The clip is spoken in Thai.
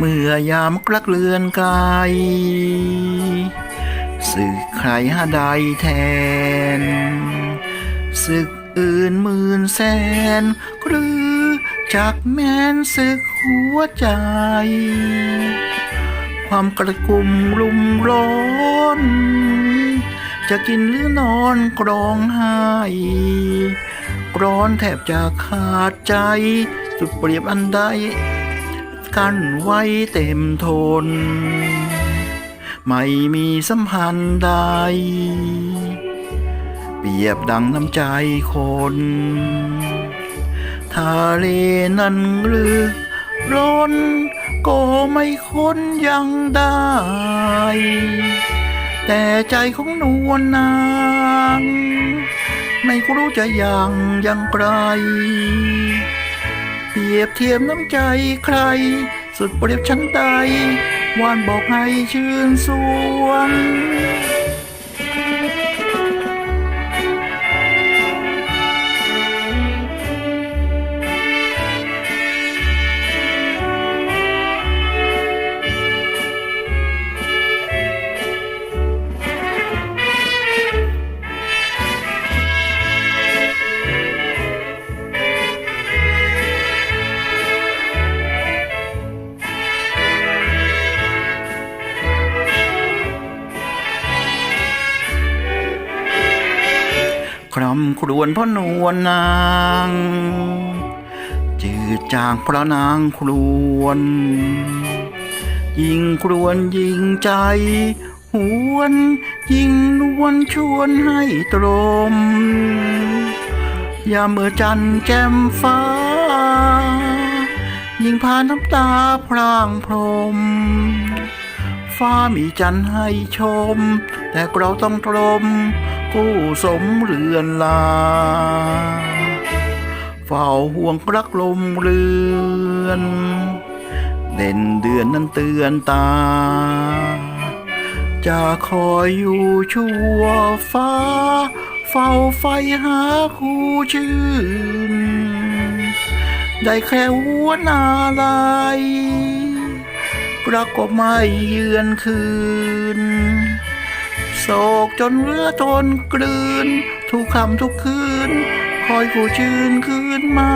เมื่อยามกลักเลือนกายสึกใครหาใดแทนศึกอื่นหมื่นแสน หรือจากแม้นศึกหัวใจ ความกระกุมรุมร้อน จะกินหรือนอนกรองไห้ร้อนแทบจะขาดใจ สุดเปรียบอันใด กันไว้เต็มทน ไม่มีสัมพันธ์ใด เปรียบดังน้ำใจคนทะเลนั้นหรือร้อนก็ไม่ค้นยังได้ แต่ใจของนวลนางไม่รู้จะยังยังไกล เปรียบเทียมน้ำใจใคร สุดเปรียบฉันใดวานบอกให้ชื่นสวงำครวญเพราะนวลนาง จืดจางเพราะนางครวน ยิงครวนยิงใจ หวนยิงนวลชวนให้ตรม ยามเมื่อจันแก้มฟ้า ยิงพาน้ำตาพรางพรมฟ้ามีจันให้ชม แต่เราต้องตรม กู้สมเรือนลา เฝ้าห่วงรักลมเรือน เด่นเดือนนั้นเตือนตา จะคอยอยู่ชั่วฟ้า เฝ้าไฟหาคู่ชื่น ได้แค่หัวนาลายรักก็ไม่เยือนคืน ศกจนเรือทนกลืน ทุกคำทุกคืน คอยกูชื่นคืนมา